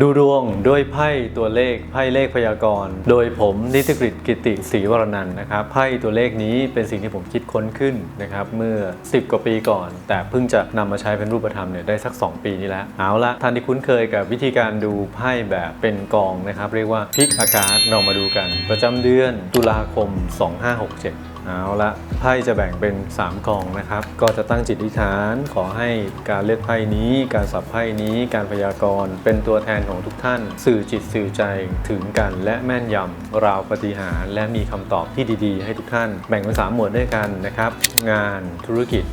ดูดวงด้วยไพ่ตัวเลขไพ่เลขพยากรณ์ โดยผมนิติกฤตกิติศรีวรนันท์นะครับไพ่ตัวเลขนี้เป็นสิ่งที่ผมคิดค้นขึ้นนะครับเมื่อ 10 กว่าปีก่อน แต่เพิ่งจะนำมาใช้เป็นรูปธรรมเนี่ยได้สัก 2 ปีนี้แล้วเอาละท่านที่คุ้นเคยกับวิธีการดูไพ่แบบเป็นกองนะครับ เรียกว่าพิกอากาศเรามาดูกัน ประจำเดือนตุลาคม 2567 เอาละไพ่จะแบ่งเป็น 3 กองนะครับ ก็จะตั้งจิตอธิษฐาน ขอให้การเลือกไพ่นี้ การสับไพ่นี้ การพยากรณ์ เป็นตัวแทนของทุกท่าน สื่อจิตสื่อใจถึงกันและแม่นยำราวปฏิหาร และมีคำตอบที่ดีๆ ให้ทุกท่าน แบ่งเป็น 3 หมวดด้วยกันนะครับ งานธุรกิจ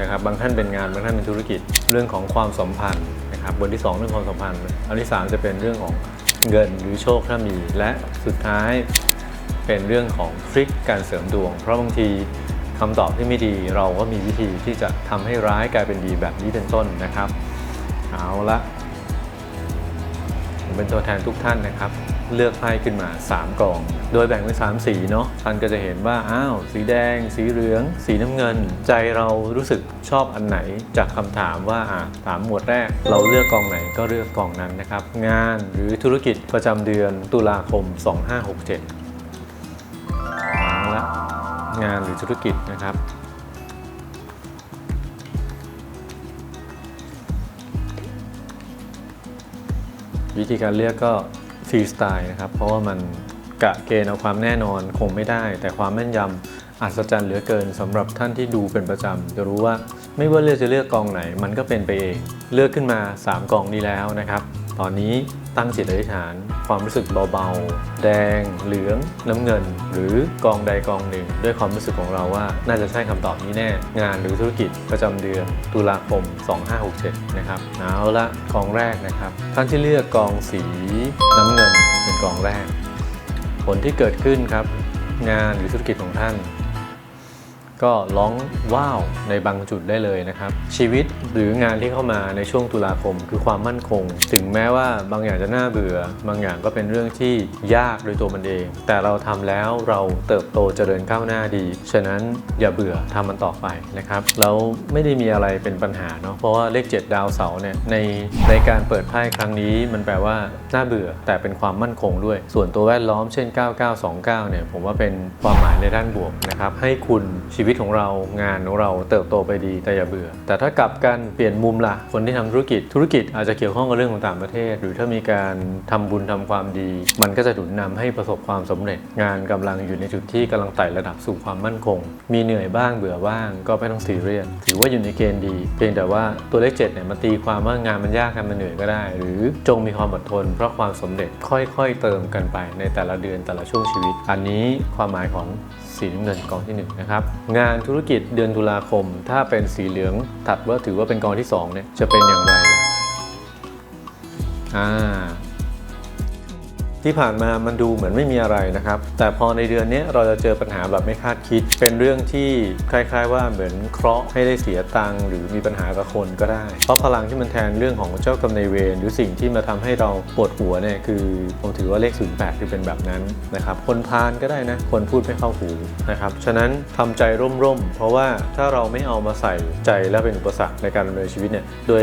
นะครับบางท่านเป็นงานบางท่านเป็นธุรกิจ เรื่องของความสัมพันธ์นะครับบทที่ 2 เรื่องความสัมพันธ์ อันที่ 3 จะเป็นเรื่องของเงินหรือโชคถ้ามีและสุดท้าย เป็นเรื่องของทริคการเสริมดวง เพราะบางทีคำตอบที่ไม่ดีเราก็มีวิธีที่จะทำให้ร้ายกลายเป็นดีแบบนี้เป็นต้นนะครับ เอาละผมเป็นตัวแทนทุกท่านนะครับ เลือกไพ่ขึ้นมา 3กอง โดยแบ่งเป็น3สีเนาะท่านก็จะเห็นว่าอ้าวสีแดง สีเหลือง สีน้ำเงิน ใจเรารู้สึกชอบอันไหนจากคำถามว่าอะถามหมวดแรก เราเลือกกองไหนก็เลือกกองนั้นนะครับ งานหรือธุรกิจประจำเดือนตุลาคม 2567เอาละ งานหรือธุรกิจนะครับ วิธีการเลือกก็ฟรีสไตล์นะครับ เพราะว่ามันกะเกณฑ์เอาความแน่นอนคงไม่ได้ แต่ความแม่นยำอัศจรรย์เหลือเกินสำหรับท่านที่ดูเป็นประจำจะรู้ว่าไม่ว่าเลือกจะเลือกกองไหน มันก็เป็นไปเอง เลือกขึ้นมา 3กองนี้แล้วนะครับ ตอนนี้ตั้งจิตอธิษฐาน ความรู้สึกเบาๆ แดง เหลือง น้ำเงิน หรือกองใดกองหนึ่ง ด้วยความรู้สึกของเราว่า น่าจะใช่คำตอบนี้แน่ งานหรือธุรกิจประจำเดือนตุลาคม 2567 นะครับเอาละกองแรกนะครับ ท่านที่เลือกกองสีน้ำเงินเป็นกองแรก ผลที่เกิดขึ้นครับ งานหรือธุรกิจของท่าน ก็ร้องว้าวในบางจุดได้เลยนะครับ ชีวิตหรืองานที่เข้ามาในช่วงตุลาคมคือความมั่นคง ถึงแม้ว่าบางอย่างจะน่าเบื่อ บางอย่างก็เป็นเรื่องที่ยากโดยตัวมันเอง แต่เราทำแล้วเราเติบโตเจริญก้าวหน้าดี ฉะนั้นอย่าเบื่อทำมันต่อไปนะครับแล้วไม่ได้มีอะไรเป็นปัญหาเนาะเพราะว่าเลข 7 ดาวเสาเนี่ยในในการเปิดไพ่ครั้งนี้ มันแปลว่าน่าเบื่อแต่เป็นความมั่นคงด้วย ส่วนตัวแวดล้อมเช่น 9929เนี่ยผมว่าเป็นความหมายในด้านบวกนะครับให้คุณชีวิตวิตของเรางานของเราเติบโตไปดีแต่อย่าเบื่อ แต่ถ้ากลับกันเปลี่ยนมุมล่ะคนที่ทำธุรกิจธุรกิจอาจจะเกี่ยวข้องกับเรื่องของต่างประเทศ หรือถ้ามีการทำบุญทำความดี มันก็จะหนุนนำให้ประสบความสำเร็จ งานกำลังอยู่ในจุดที่กำลังไต่ระดับสู่ความมั่นคง มีเหนื่อยบ้างเบื่อบ้างก็ไม่ต้องซีเรียสถือว่าอยู่ในเกณฑ์ดี เพียงแต่ว่าตัวเลขเจ็ดเนี่ยมันตีความว่างานมันยากกันมันเหนื่อยก็ได้ หรือจงมีความอดทน เพราะความสำเร็จค่อยๆ เติมกันไปในแต่ละเดือนแต่ละช่วงชีวิต อันนี้ความหมายของ สีน้ำเงินกองที่1นะครับงานธุรกิจเดือนตุลาคม ถ้าเป็นสีเหลืองถัดว่าถือว่าเป็นกองที่2เนี่ยจะเป็นอย่างไรล่ะอ่า ที่ผ่านมามันดูเหมือนไม่มีอะไรนะครับ แต่พอในเดือนนี้เราจะเจอปัญหาแบบไม่คาดคิด เป็นเรื่องที่คล้าย ๆ ว่าเหมือนเคราะห์ให้ได้เสียตังค์หรือมีปัญหากับคนก็ได้ เพราะพลังที่มันแทนเรื่องของเจ้ากรรมนายเวรหรือสิ่งที่มาทำให้เราปวดหัวเนี่ยคือผมถือว่าเลข 08 คือเป็นแบบนั้นนะครับ คนพาลก็ได้นะ คนพูดไม่เข้าหูนะครับ ฉะนั้นทำใจร่มๆ เพราะว่าถ้าเราไม่เอามาใส่ใจและเป็นอุปสรรคในการดำเนินชีวิตเนี่ย โดย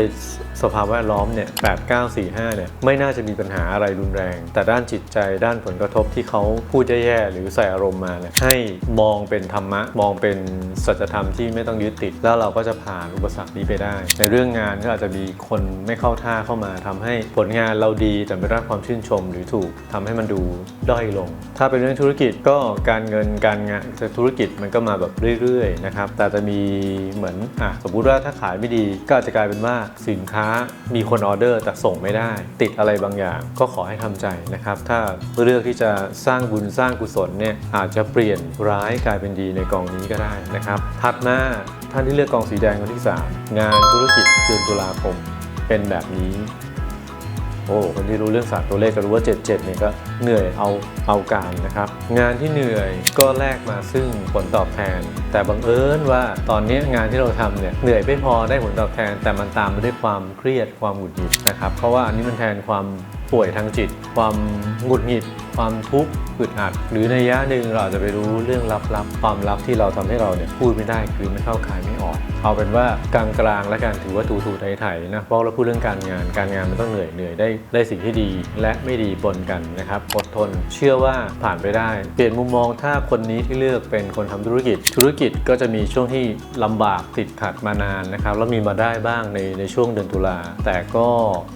สภาพแวดล้อมเนี่ย8 9 4 5เนี่ยไม่น่าจะมีปัญหาอะไรรุนแรง แต่ด้านจิตใจด้านผลกระทบที่เขาพูดแย่ๆหรือใส่อารมณ์มาเนี่ยให้มองเป็นธรรมะ มองเป็นสัจธรรมที่ไม่ต้องยึดติด แล้วเราก็จะผ่านอุปสรรคนี้ไปได้ ในเรื่องงานก็อาจจะมีคนไม่เข้าท่าเข้ามาทำให้ผลงานเราดีแต่ไม่รับความชื่นชม หรือถูกทำให้มันดูด้อยลง ถ้าเป็นเรื่องธุรกิจก็การเงินการงานธุรกิจมันก็มาแบบเรื่อยๆนะครับแต่จะมีเหมือนอะสมมติว่าถ้าขายไม่ดีก็อาจจะกลายเป็นว่าสินค้ามีคนออเดอร์แต่ส่งไม่ได้ ติดอะไรบางอย่างก็ขอให้ทำใจนะครับ ถ้าเลือกที่จะสร้างบุญสร้างกุศลเนี่ยอาจจะเปลี่ยนร้ายกลายเป็นดีในกองนี้ก็ได้นะครับ ถัดมาท่านที่เลือกกองสีแดงคนที่สามงานธุรกิจเดือนตุลาคมเป็นแบบนี้ โอ้คนที่รู้เรื่องศาสตร์ตัวเลขก็รู้ว่า 77เนี่ยก็เหนื่อยเอาเอาการนะครับ งานที่เหนื่อยก็แลกมาซึ่งผลตอบแทน แต่บังเอิญว่าตอนนี้งานที่เราทำเนี่ยเหนื่อยไม่พอได้ผลตอบแทน แต่มันตามมาด้วยความเครียดความหงุดหงิดนะครับเพราะว่าอันนี้มันแทนความป่วยทางจิต ความหงุดหงิด ความทุกข์อึดอัด หรือในยะหนึ่งเราอาจจะไปรู้เรื่องลับๆ ความลับที่เราทำให้เราเนี่ยพูดไม่ได้คือไม่เข้าขายไม่ออก เอาเป็นว่ากลางๆและกันถือว่าถูถูไถไถนะเพราะเราพูดเรื่องการงาน การงานมันต้องเหนื่อยเหนื่อยได้ได้สิ่งที่ดีและไม่ดีปนกันนะครับอดทน เชื่อว่าผ่านไปได้ เปลี่ยนมุมมองถ้าคนนี้ที่เลือกเป็นคนทำธุรกิจ ธุรกิจก็จะมีช่วงที่ลำบากติดขัดมานานนะครับแล้วมีมาได้บ้างในในช่วงเดือนตุลาแต่ก็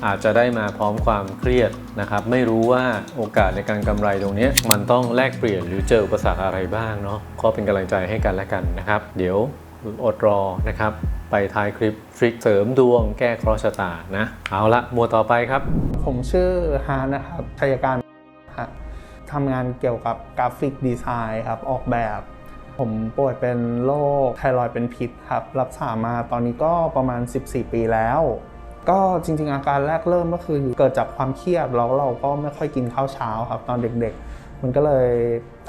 อาจจะได้มาพร้อมความเครียดนะครับไม่รู้ว่าโอกาสในการกำไรตรงนี้มันต้องแลกเปลี่ยนหรือเจออุปสรรคอะไรบ้างเนาะก็เป็นกำลังใจให้กันและกันนะครับ เดี๋ยวอดรอนะครับไปท้ายคลิปทริคเสริมดวงแก้เคราะห์ชะตานะ เอาละหมวต่อไปครับ ผมชื่อฮานะครับชัยการทำงานเกี่ยวกับกราฟิกดีไซน์ครับออกแบบ ผมป่วยเป็นโรคไทรอยด์เป็นพิษครับ รักษามาตอนนี้ก็ประมาณ 14 ปีแล้ว ก็จริงๆอาการแรกเริ่มก็คือเกิดจากความเครียดแล้วเราก็ไม่ค่อยกินข้าวเช้าครับตอนเด็กๆ มันก็เลย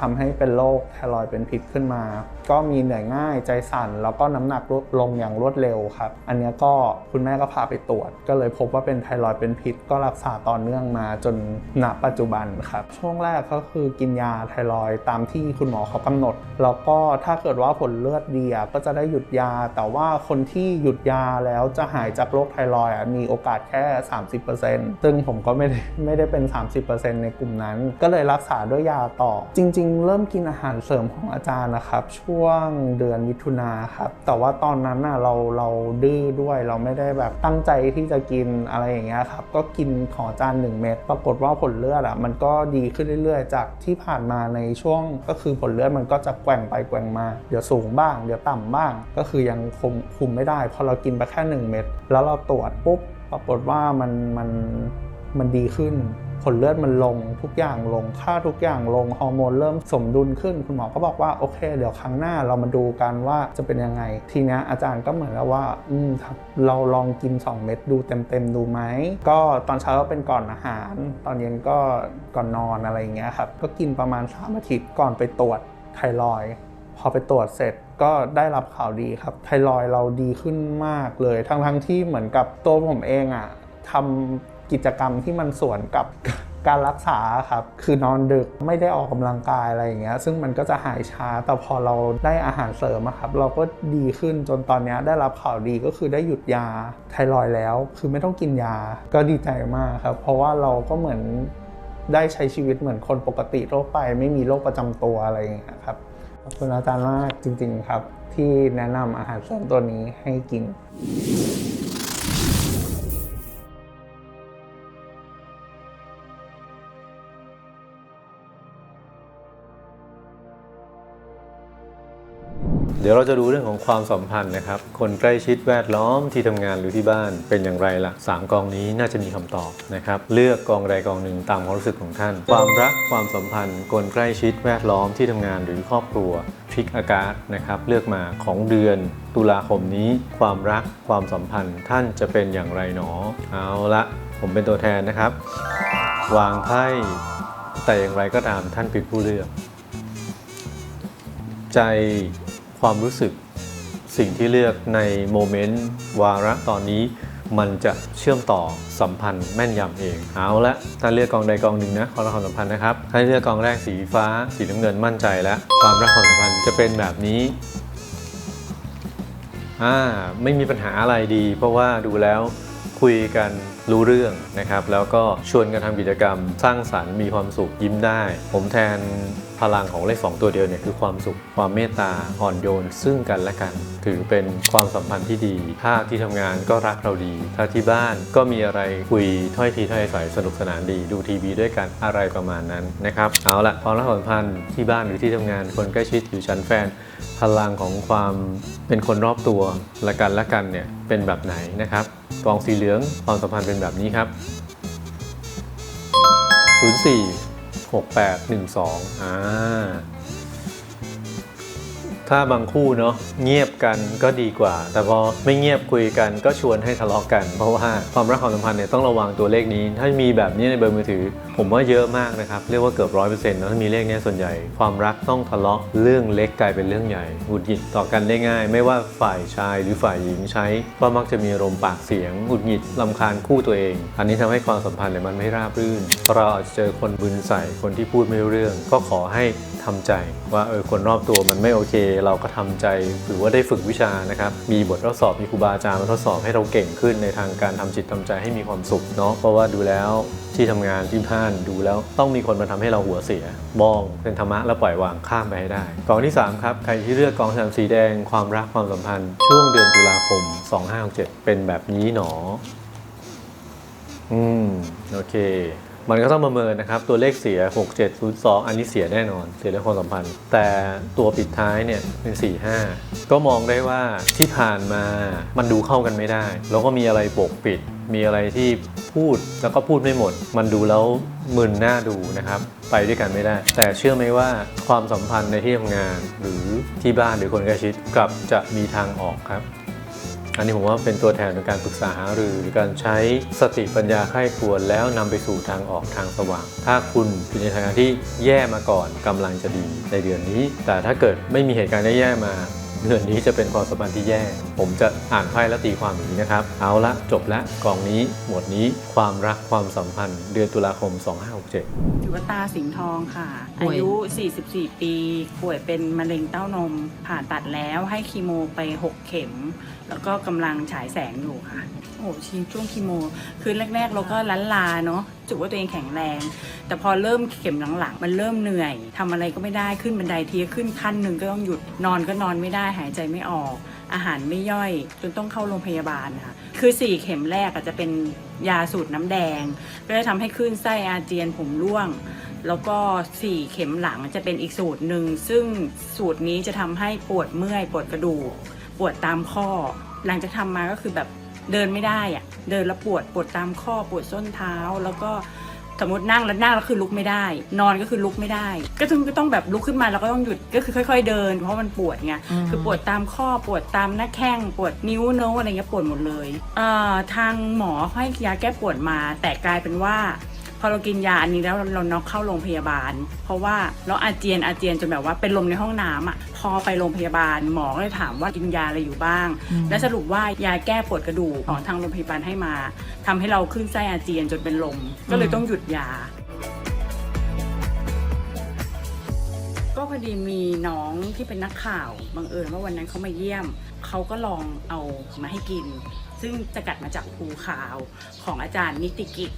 ทำให้เป็นโรคไทรอยเป็นพิษขึ้นมา ก็มีเหนื่อยง่ายใจสั่น แล้วก็น้ำหนักลดลงอย่างรวดเร็วครับ อันเนี้ยก็คุณแม่ก็พาไปตรวจ ก็เลยพบว่าเป็นไทรอยเป็นพิษ ก็รักษาต่อเนื่องมาจนณปัจจุบันครับ ช่วงแรกก็คือกินยาไทรอยตามที่คุณหมอเขากำหนด แล้วก็ถ้าเกิดว่าผลเลือดดีอะก็จะได้หยุดยา แต่ว่าคนที่หยุดยาแล้วจะหายจากโรคไทรอยมีโอกาสแค่ 30%ซึ่งผมก็ไม่ได้ไม่ได้เป็น 30%ในกลุ่มนั้น ก็เลยรักษาด้วยยาต่อจริงเริ่มกินอาหารเสริมของอาจารย์นะครับ ช่วงเดือนมิถุนาครับ แต่ว่าตอนนั้นน่ะเราเราดื้อด้วยเราไม่ได้แบบตั้งใจที่จะกินอะไรอย่างเงี้ยครับ ก็กินของอาจารย์1เม็ดปรากฏว่าผลเลือดอะมันก็ดีขึ้นเรื่อยๆ จากที่ผ่านมาในช่วงก็คือผลเลือดมันก็จะแกว่งไปแกว่งมาเดี๋ยวสูงบ้าง เดี๋ยวต่ำบ้าง ก็คือยังคุมคุมไม่ได้พอเรากินไปแค่ 1 เม็ดแล้วเราตรวจปุ๊บปรากฏว่ามันมันมันดีขึ้น ผลเลือดมันลงทุกอย่างลงค่าทุกอย่างลงฮอร์โมนเริ่มสมดุลขึ้น คุณหมอก็บอกว่าโอเค เดี๋ยวครั้งหน้าเรามาดูกันว่าจะเป็นยังไง ทีนี้อาจารย์ก็เหมือนแล้วว่า อืมเราลองกิน 2 เม็ดดูเต็มๆดูไหมก็ตอนเช้าก็เป็นก่อนอาหาร ตอนเย็นก็ก่อนนอนอะไรอย่างเงี้ยครับก็กินประมาณ3อาทิตย์ก่อนไปตรวจไทรอยพอไปตรวจเสร็จก็ได้รับข่าวดีครับไทรอยเราดีขึ้นมากเลย ทั้งๆที่เหมือนกับตัวผมเองอะทำ กิจกรรมที่มันส่วนกับการรักษาครับคือนอนดึกไม่ได้ออกกำลังกายอะไรอย่างเงี้ยซึ่งมันก็จะหายช้าแต่พอเราได้อาหารเสริมครับเราก็ดีขึ้นจนตอนนี้ได้รับข่าวดีก็คือได้หยุดยาไทรอยแล้ว คือไม่ต้องกินยาก็ดีใจมากครับ เพราะว่าเราก็เหมือนได้ใช้ชีวิตเหมือนคนปกติทั่วไป ไม่มีโรคประจำตัวอะไรอย่างเงี้ยครับขอบคุณอาจารย์มากจริง ๆ ครับ ที่แนะนำอาหารเสริมตัวนี้ให้กิน เดี๋ยวเราจะดูเรื่องของความสัมพันธ์นะครับ คนใกล้ชิดแวดล้อมที่ทำงานหรือที่บ้านเป็นอย่างไรล่ะสามกองนี้น่าจะมีคำตอบนะครับ เลือกกองใดกองหนึ่งตามความรู้สึกของท่าน ความรักความสัมพันธ์ คนใกล้ชิดแวดล้อมที่ทำงานหรือครอบครัวทริกอากาศนะครับ เลือกมาของเดือน ตุลาคมนี้ ความรักความสัมพันธ์ท่านจะเป็นอย่างไรหนอ เอาละผมเป็นตัวแทนนะครับ วางไพ่แต่อย่างไรก็ตามท่านเป็นผู้เลือก ใจ ความรู้สึกสิ่งที่เลือกในโมเมนต์วาระตอนนี้ มันจะเชื่อมต่อสัมพันธ์แม่นยำเอง เอาละถ้าเลือกกองใดกองหนึ่งนะความรักความสัมพันธ์นะครับถ้าเลือกกองแรกสีฟ้า สีน้ำเงินมั่นใจแล้ว ความรักความสัมพันธ์จะเป็นแบบนี้อ่าไม่มีปัญหาอะไรดี เพราะว่าดูแล้วคุยกันรู้เรื่องนะครับ แล้วก็ชวนกันทำกิจกรรมสร้างสรรค์มีความสุขยิ้มได้ ผมแทน พลังของเลขสองตัวเดียวเนี่ยคือความสุขความเมตตาอ่อนโยน ซึ่งกันและกัน ถือเป็นความสัมพันธ์ที่ดี ถ้าที่ทำงานก็รักเราดี ถ้าที่บ้านก็มีอะไรคุยถ้อยทีถ้อยอาศัยสนุกสนานดี ดูทีวีด้วยกันอะไรประมาณนั้นนะครับเอาละความรักสัมพันธ์ที่บ้านหรือที่ทำงานคนใกล้ชิดหรือชั้นแฟนพลังของความเป็นคนรอบตัวละกันละกันเนี่ยเป็นแบบไหนนะครับกองสีเหลืองความสัมพันธ์เป็นแบบนี้ครับ 04 6812อ่าถ้าบางคู่เนาะเงียบกันก็ดีกว่า แต่พอไม่เงียบคุยกันก็ชวนให้ทะเลาะกัน เพราะว่าความรักความสัมพันธ์เนี่ยต้องระวังตัวเลขนี้ ถ้ามีแบบนี้ในเบอร์มือถือผมว่าเยอะมากนะครับ เรียกว่าเกือบร้อยเปอร์เซ็นต์นะถ้ามีเลขนี้ส่วนใหญ่ ความรักต้องทะเลาะเรื่องเล็กกลายเป็นเรื่องใหญ่หงุดหงิดต่อกันได้ง่าย ไม่ว่าฝ่ายชายหรือฝ่ายหญิงใช้ก็มักจะมีอารมณ์ปากเสียงหงุดหงิดลำคาญคู่ตัวเอง อันนี้ทำให้ความสัมพันธ์เนี่ยมันไม่ราบรื่น เราอาจจะเจอคนบึนใส่คนที่พูดไม่รู้เรื่อง ก็ขอให้ทำใจว่าเออคนรอบตัวมันไม่โอเค เราก็ทำใจหรือว่าได้ฝึกวิชานะครับมีบททดสอบมีครูบาอาจารย์มาทดสอบให้เราเก่งขึ้นในทางการทำจิตทำใจให้มีความสุขเนาะเพราะว่าดูแล้วที่ทำงานที่บ้านดูแล้วต้องมีคนมาทำให้เราหัวเสีย มองเป็นธรรมะแล้วปล่อยวางข้ามไปให้ได้กองที่3ครับใครที่เลือกกองสามสีแดงความรักความสัมพันธ์ ช่วงเดือนตุลาคม 2567 เป็นแบบนี้หนอ อืม โอเค มันก็ต้องประเมินนะครับ ตัวเลขเสีย 6702 อันนี้เสียแน่นอน เสียเรื่องความสัมพันธ์ แต่ตัวปิดท้ายเนี่ยเป็น 45 ก็มองได้ว่าที่ผ่านมามันดูเข้ากันไม่ได้ แล้วก็มีอะไรปกปิด มีอะไรที่พูดแล้วก็พูดไม่หมด มันดูแล้วมึนหน้าดูนะครับ ไปด้วยกันไม่ได้ แต่เชื่อไหมว่าความสัมพันธ์ในที่ทำงาน หรือที่บ้านหรือคนใกล้ชิดกลับจะมีทางออกครับ อันนี้ผมว่าเป็นตัวแทนในการปรึกษาหารือการใช้สติปัญญาไข้ควรแล้วนำไปสู่ทางออกทางสว่าง ถ้าคุณอยู่ในทางที่แย่มาก่อนกำลังจะดีในเดือนนี้ แต่ถ้าเกิดไม่มีเหตุการณ์แย่ๆมาเดือนนี้จะเป็นความสัมพันธ์ที่แย่ ผมจะอ่านไพ่และตีความอย่างนี้นะครับ เอาละจบละกองนี้หมวดนี้ความรักความสัมพันธ์ เดือนตุลาคม 2567ถือว่าตาสิงห์ทองค่ะ ป่วยอายุ 44 ปี ป่วยเป็นมะเร็งเต้านม ผ่าตัดแล้วให้คีโมไป 6 เข็ม แล้วก็กำลังฉายแสงอยู่ค่ะ โอ้โหชีช่วงคีโม คือแรก ๆ เราก็ล้านลาเนาะรู้สึกว่าตัวเองแข็งแรง แต่พอเริ่มเข็มหลังๆ มันเริ่มเหนื่อยทำอะไรก็ไม่ได้ขึ้นบันไดทีก็ขึ้นขั้นหนึ่งก็ต้องหยุดนอนก็นอนไม่ได้หายใจไม่ออก อาหารไม่ย่อยจนต้องเข้าโรงพยาบาลนะคะคือ 4 เข็มแรกอาจจะเป็นยาสูตรน้ำแดงก็จะทำให้ขึ้นไส้อาเจียนผมร่วง แล้วก็ 4 เข็มหลังจะเป็นอีกสูตรหนึ่ง ซึ่งสูตรนี้จะทำให้ปวดเมื่อยปวดกระดูกปวดตามข้อ หลังจากทำมาก็คือแบบเดินไม่ได้อะเดินแล้วปวดปวดตามข้อปวดส้นเท้าแล้วก็ สมมตินั่งแล้วนั่งแล้วคือลุกไม่ได้ นอนก็คือลุกไม่ได้ ก็ต้องก็ต้องแบบลุกขึ้นมาแล้วก็ต้องหยุดก็คือค่อย ๆ เดิน เพราะมันปวดไงคือปวดตามข้อปวดตามหน้าแข้งปวดนิ้วโน้อะไรเงี้ยปวดหมดเลยเอ่อทางหมอให้ยาแก้ปวดมาแต่กลายเป็นว่า พอเรากินยาอันนี้แล้วเราน็อกเข้าโรงพยาบาล เพราะว่าเราอาเจียนอาเจียนจนแบบว่าเป็นลมในห้องน้ำอะพอไปโรงพยาบาลหมอก็เลยถามว่ากินยาอะไรอยู่บ้าง และสรุปว่ายาแก้ปวดกระดูกของทางโรงพยาบาลให้มาทำให้เราขึ้นไส้อาเจียนจนเป็นลม ก็เลยต้องหยุดยาก็พอดีมีน้องที่เป็นนักข่าวบังเอิญว่าวันนั้นเขามาเยี่ยม เขาก็ลองเอามาให้กิน ซึ่งจะกัดมาจากภูขาวของอาจารย์นิติกิจ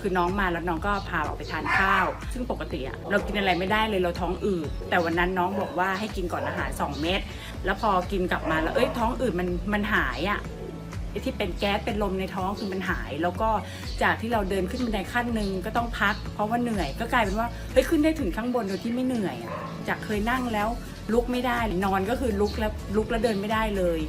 คือน้องมาแล้วน้องก็พาออกไปทานข้าว ซึ่งปกติอะเรากินอะไรไม่ได้เลยเราท้องอืดแต่วันนั้นน้องบอกว่าให้กินก่อนอาหาร 2 เม็ดแล้วพอกินกลับมาแล้วเอ้ยท้องอืดมันมันหายอะไอ้ที่เป็นแก๊สเป็นลมในท้องคือมันหาย แล้วก็จากที่เราเดินขึ้นบันไดขั้นหนึ่งก็ต้องพัก เพราะว่าเหนื่อยก็กลายเป็นว่าเฮ้ยขึ้นได้ถึงข้างบนโดยที่ไม่เหนื่อยอะจากเคยนั่งแล้วลุกไม่ได้นอนก็คือลุกแล้วลุกแล้วเดินไม่ได้เลย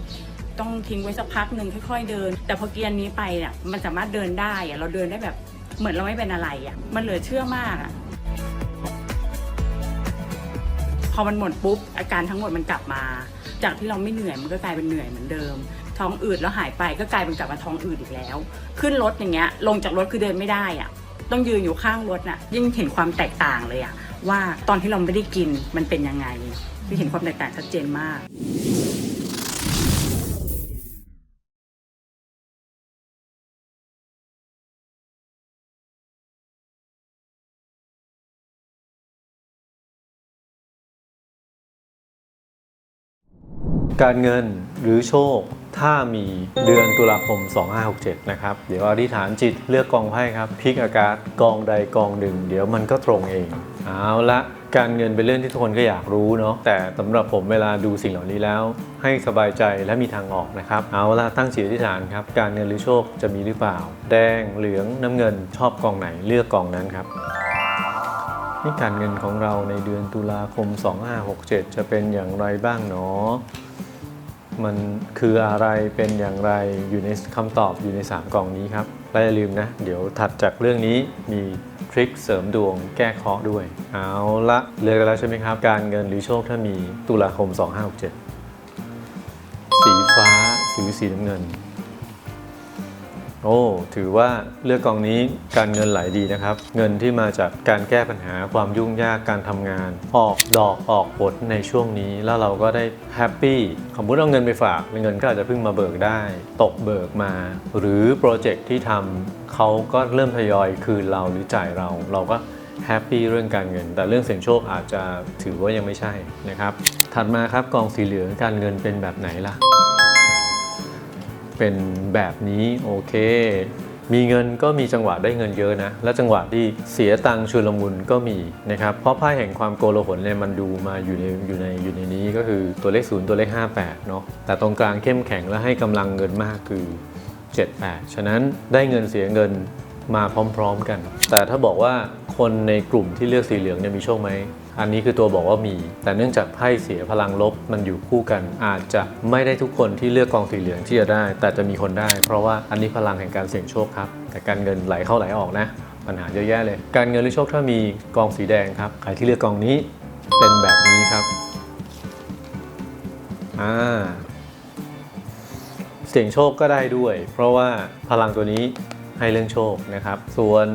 ต้องทิ้งไว้สักพักหนึ่งค่อย ๆ เดิน แต่พอเกียร์นี้ไปเนี่ยมันสามารถเดินได้อะเราเดินได้แบบ เหมือนเราไม่เป็นอะไรอะมันเหลือเชื่อมากอะพอมันหมดปุ๊บ อาการทั้งหมดมันกลับมา จากที่เราไม่เหนื่อยมันก็กลายเป็นเหนื่อยเหมือนเดิม ท้องอืดแล้วหายไปก็กลายเป็นกลับมาท้องอืดอีกแล้ว ขึ้นรถอย่างเงี้ย ลงจากรถคือเดินไม่ได้อะต้องยืนอยู่ข้างรถน่ะ ยิ่งเห็นความแตกต่างเลยอะว่าตอนที่เราไม่ได้กินมันเป็นยังไงที่เห็นความแตกต่างชัดเจนมาก การเงินหรือโชค ถ้ามีเดือนตุลาคม 2567 นะครับ เดี๋ยวอธิษฐานจิตเลือกกองไพ่ครับพลิกอากาศกองใดกองหนึ่ง เดี๋ยวมันก็ตรงเอง เอาละการเงินเป็นเรื่องที่ทุกคนก็อยากรู้เนาะแต่สำหรับผมเวลาดูสิ่งเหล่านี้แล้ว ให้สบายใจและมีทางออกนะครับ เอาละตั้งจิตอธิษฐานครับ การเงินหรือโชคจะมีหรือเปล่า แดงเหลืองน้ำเงินชอบกองไหนเลือกกองนั้นครับนี่การเงินของเราในเดือนตุลาคม 2567 จะเป็นอย่างไรบ้างเนาะ มันคืออะไรเป็นอย่างไรอยู่ในคำตอบอยู่ใน 3 กล่องนี้ครับและอย่าลืมนะ เดี๋ยวถัดจากเรื่องนี้มีทริคเสริมดวงแก้เคราะห์ด้วย เอาละเลือกกันแล้วใช่ไหมครับ การเงินหรือโชคถ้ามีตุลาคม 2567 สีฟ้าสีสีน้ำเงิน โอ้ ถือว่าเลือกกองนี้การเงินไหลดีนะครับ เงินที่มาจากการแก้ปัญหาความยุ่งยากการทำงาน ออกดอกออกผลในช่วงนี้ แล้วเราก็ได้แฮปปี้สมมติเอาเงินไปฝากเงินก็อาจจะเพิ่งมาเบิกได้ ตกเบิกมา หรือโปรเจกต์ที่ทำเขาก็เริ่มทยอยคืนเราหรือจ่ายเราเราก็แฮปปี้เรื่องการเงิน แต่เรื่องเสี่ยงโชคอาจจะถือว่ายังไม่ใช่นะครับถัดมาครับกองสีเหลืองการเงินเป็นแบบไหนล่ะ เป็นแบบนี้โอเค มีเงินก็มีจังหวะได้เงินเยอะนะ และจังหวะที่เสียตังค์ชุลมุนก็มีนะครับ เพราะไพ่แห่งความโกลาหลเนี่ยมันดูมาอยู่ในอยู่ในอยู่ในนี้ก็คือตัวเลข 0 ตัวเลข 58 เนาะแต่ตรงกลางเข้มแข็งและให้กำลังเงินมากคือ 78 ฉะนั้นได้เงินเสียเงินมาพร้อม ๆกัน แต่ถ้าบอกว่าคนในกลุ่มที่เลือกสีเหลืองเนี่ยมีโชคไหม อันนี้คือตัวบอกว่ามี แต่เนื่องจากไพ่เสียพลังลบมันอยู่คู่กัน อาจจะไม่ได้ทุกคนที่เลือกกองสีเหลืองที่จะได้ แต่จะมีคนได้ เพราะว่าอันนี้พลังแห่งการเสี่ยงโชคครับ แต่การเงินไหลเข้าไหลออกนะ ปัญหาเยอะแยะเลย การเงินหรือโชคถ้ามีกองสีแดงครับใครที่เลือกกองนี้เป็นแบบนี้ครับอ่าเสี่ยงโชคก็ได้ด้วย เพราะว่าพลังตัวนี้ ให้เรื่องโชคนะครับ ส่วน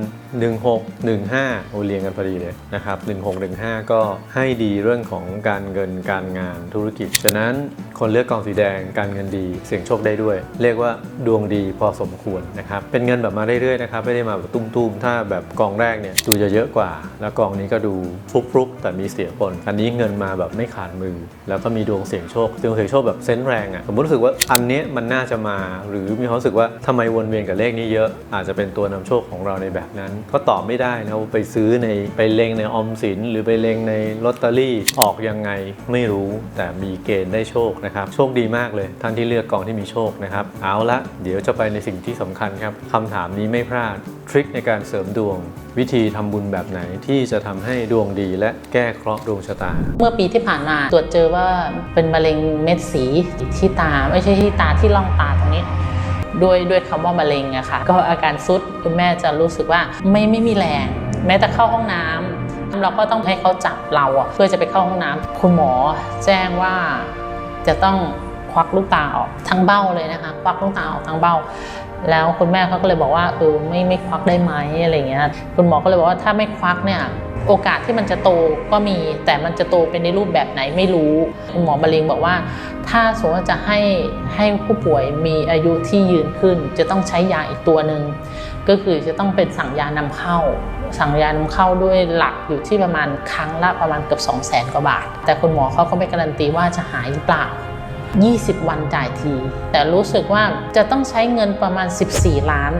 1615 โอเรียงกันพอดีเลยนะครับ 1615 ก็ให้ดีเรื่องของการเงินการงานธุรกิจ ฉะนั้นคนเลือกกองสีแดงการเงินดี เสี่ยงโชคได้ด้วย เรียกว่าดวงดีพอสมควรนะครับ เป็นเงินแบบมาเรื่อยๆนะครับ ไม่ได้มาแบบตุ้มๆ ถ้าแบบกองแรกเนี่ยดูจะเยอะกว่า แล้วกองนี้ก็ดูฟลุกๆ แต่มีเสียปนอันนี้เงินมาแบบไม่ขาดมือ แล้วก็มีดวงเสี่ยงโชคดวงเสี่ยงโชคแบบเซนส์แรงอะ่ะสมรู้สึกว่าอันเนี้ยมันน่าจะมา หรือมีความรู้สึกว่าทำไมวนเวียนกับเลขนี้เยอะอาจจะเป็นตัวนำโชคของเราในแบบนั้น ก็ตอบไม่ได้นะว่าไปซื้อในไปเลงในออมสิน หรือไปเลงในลอตเตอรี่ออกยังไงไม่รู้แต่มีเกณฑ์ได้โชคนะครับโชคดีมากเลยท่านที่เลือกกองที่มีโชคนะครับเอาละเดี๋ยวจะไปในสิ่งที่สำคัญครับคำถามนี้ไม่พลาดทริคในการเสริมดวง วิธีทำบุญแบบไหนที่จะทำให้ดวงดีและแก้เคราะห์ดวงชะตา เมื่อปีที่ผ่านมาตรวจเจอว่าเป็นมะเร็งเม็ดสีที่ตา ไม่ใช่ที่ตาที่ล่องตาตรงนี้ ด้วยด้วยคำว่ามะเร็งอะค่ะก็อาการซุดคุณแม่จะรู้สึกว่าไม่ไม่มีแรง แม้แต่เข้าห้องน้ำเราก็ต้องให้เขาจับเราอะเพื่อจะไปเข้าห้องน้ำคุณหมอแจ้งว่าจะต้องควักลูกตาออกทั้งเบ้าเลยนะคะควักลูกตาออกทั้งเบ้า แล้วคุณแม่เขาก็เลยบอกว่าเออไม่ไม่ควักได้ไหมอะไรเงี้ยคุณหมอก็เลยบอกว่าถ้าไม่ควักเนี่ย โอกาสที่มันจะโตก็มี แต่มันจะโตเป็นในรูปแบบไหนไม่รู้คุณหมอมะเร็งบอกว่า ถ้าสมมติว่าจะให้ให้ผู้ป่วยมีอายุที่ยืนขึ้น จะต้องใช้ยาอีกตัวหนึ่งก็คือจะต้องเป็นสั่งยานำเข้า สั่งยานำเข้าด้วยหลักอยู่ที่ประมาณครั้งละประมาณเกือบ2 0 0แสนกว่าบาท แต่คุณหมอเขาก็ไม่การันตีว่าจะหายหรือเปล่า 20 วันจ่ายที แต่รู้สึกว่าจะต้องใช้เงินประมาณ 14 ล้าน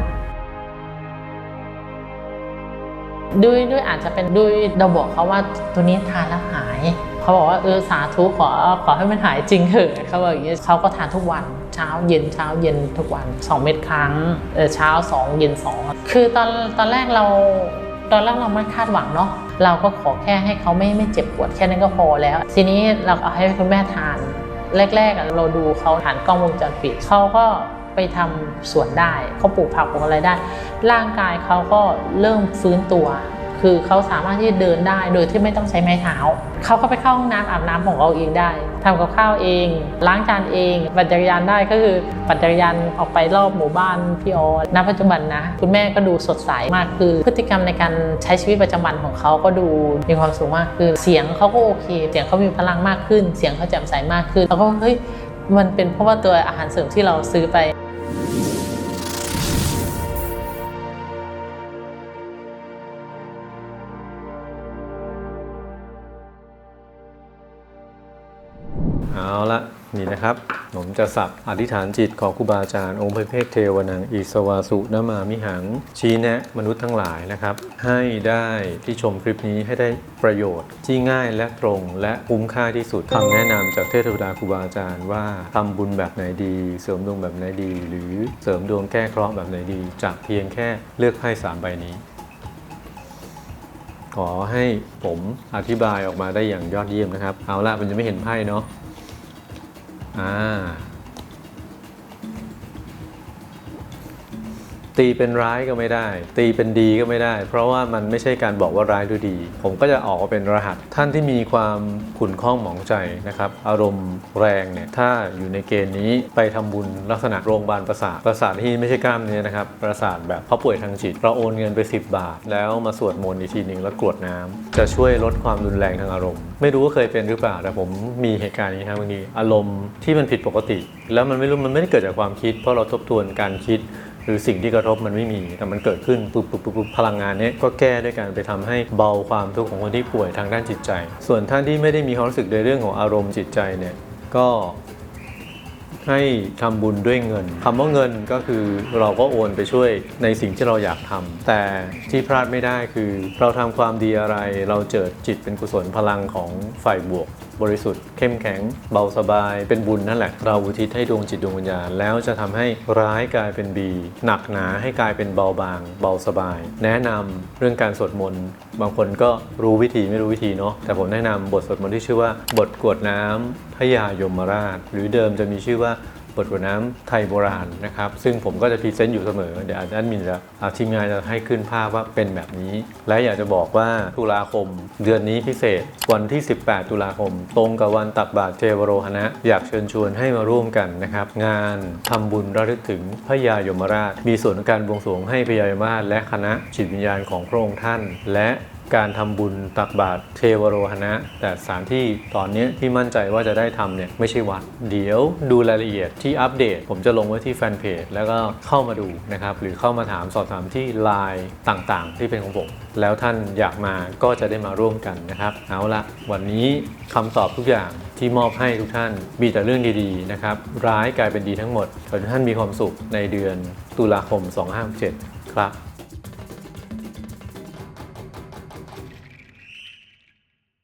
ด้วยด้วยอาจจะเป็นด้วยเราบอกเขาว่าตัวนี้ทานแล้วหาย เขาบอกว่าเออสาธุขอขอให้มันหายจริงเถอะเขาบอกอย่างนี้เขาก็ทานทุกวันเช้าเย็นเช้าเย็นทุกวัน 2 เม็ดครั้งเออเช้า 2 เย็น 2 คือตอนตอนแรกเราตอนแรกเราไม่คาดหวังเนาะเราก็ขอแค่ให้เขาไม่ไม่เจ็บปวดแค่นั้นก็พอแล้ว ทีนี้เราเอาให้คุณแม่ทาน แรกๆเราดูเขาผ่านกล้องวงจรปิดเขาก็ ไปทำสวนได้เขาปลูกผักปลูกอะไรได้ ร่างกายเขาก็เริ่มฟื้นตัว คือเขาสามารถที่จะเดินได้โดยที่ไม่ต้องใช้ไม้เท้าเขาก็ไปเข้าห้องน้ำอาบน้ำของเราเองได้ทำกับข้าวเอง ล้างจานเองปั่นจักรยานได้ก็คือปั่นจักรยานออกไปรอบหมู่บ้านพี่ออณปัจจุบันนะ คุณแม่ก็ดูสดใสมากคือ พฤติกรรมในการใช้ชีวิตประจำวันของเขาก็ดูมีความสุขมากคือเสียงเขาก็โอเค เสียงเขามีพลังมากขึ้น เสียงเขาแจ่มใสมากขึ้นแล้วก็เฮ้ยมันเป็นเพราะว่าตัวอาหารเสริมที่เราซื้อไป ละนี่นะครับ ผมจะสับอธิษฐานจิตของครูบาอาจารย์องค์พระเพทเทวนังอิสวาสุนมามิหัง ชี้แนะมนุษย์ทั้งหลายนะครับ ให้ได้ที่ชมคลิปนี้ให้ได้ประโยชน์ที่ง่ายและตรงและคุ้มค่าที่สุดคำแนะนำจากเทพเทวดาครูบาอาจารย์ว่าทำบุญแบบไหนดี เสริมดวงแบบไหนดี หรือเสริมดวงแก้เคราะห์แบบไหนดี จากเพียงแค่เลือกไพ่สามใบนี้ขอให้ผมอธิบายออกมาได้อย่างยอดเยี่ยมนะครับ เอาละมันจะไม่เห็นไพ่เนาะ อ่ ตีเป็นร้ายก็ไม่ได้ ตีเป็นดีก็ไม่ได้ เพราะว่ามันไม่ใช่การบอกว่าร้ายหรือดี ผมก็จะออกมาเป็นรหัส ท่านที่มีความขุ่นข้องหมองใจนะครับ อารมณ์แรงเนี่ยถ้าอยู่ในเกณฑ์นี้ไปทำบุญลักษณะโรงพยาบาลประสาทประสาทที่ไม่ใช่กล้ามเนื้อนะครับ ประสาทแบบเขาป่วยทางจิตเราโอนเงินไป 10 บาท แล้วมาสวดมนต์อีกทีหนึ่งแล้วกรวดน้ำจะช่วยลดความรุนแรงทางอารมณ์ ไม่รู้ว่าเคยเป็นหรือเปล่าแต่ผมมีเหตุการณ์นี้ครับบางทีอารมณ์ที่มันผิดปกติ แล้วมันไม่รู้มันไม่ได้เกิดจากความคิด เพราะเราทบทวนการคิด หรือสิ่งที่กระทบมันไม่มี แต่มันเกิดขึ้นปุ๊บปุ๊บปุ๊บปุบพลังงานเนี้ยก็แก้ด้วยการไปทำให้เบาความทุกข์ของคนที่ป่วยทางด้านจิตใจ ส่วนท่านที่ไม่ได้มีความรู้สึกในเรื่องของอารมณ์จิตใจเนี่ยก็ให้ทำบุญด้วยเงินคำว่าเงินก็คือเราก็โอนไปช่วยในสิ่งที่เราอยากทำแต่ที่พลาดไม่ได้คือ เราทำความดีอะไร เราเจิดจิตเป็นกุศลพลังของฝ่ายบวกบริสุทธิ์เข้มแข็ง เบาสบาย เป็นบุญนั่นแหละ เราอุทิศให้ดวงจิตดวงวิญญาณแล้วจะทำให้ร้ายกลายเป็นดี หนักหนาให้กลายเป็นเบาบาง เบาสบาย แนะนำเรื่องการสวดมนต์บางคนก็รู้วิธีไม่รู้วิธีเนาะแต่ผมแนะนำบทสวดมนต์ที่ชื่อว่า บทกวดน้ำพระยายมราช หรือเดิมจะมีชื่อว่า บทกรวดน้ำไทยโบราณนะครับ ซึ่งผมก็จะพรีเซนต์อยู่เสมอ เดี๋ยวอาจารย์มินจะอาทีมงานจะให้ขึ้นภาพว่าเป็นแบบนี้ และอยากจะบอกว่าตุลาคม เดือนนี้พิเศษวันที่ 18 ตุลาคม ตรงกับวันตักบาตรเทวโรหณะ อยากเชิญชวนให้มาร่วมกันนะครับ งานทำบุญระลึกถึงพระยายมราช มีส่วนการบวงสรวงให้พระยายมราชและคณะจิตวิญญาณของพระองค์ท่าน และ การทำบุญตักบาตรเทวโรหณะ แต่สถานที่ตอนนี้ที่มั่นใจว่าจะได้ทำเนี่ยไม่ใช่วัด เดี๋ยวดูรายละเอียดที่อัปเดต ผมจะลงไว้ที่แฟนเพจแล้วก็เข้ามาดูนะครับหรือเข้ามาถามสอบถามที่ไลน์ต่างๆ ที่เป็นของผมแล้วท่านอยากมาก็จะได้มาร่วมกันนะครับ เอาละวันนี้คำตอบทุกอย่างที่มอบให้ทุกท่านมีแต่เรื่องดีๆนะครับร้ายกลายเป็นดีทั้งหมดขอให้ทุกท่านมีความสุขในเดือนตุลาคม 2567ครับ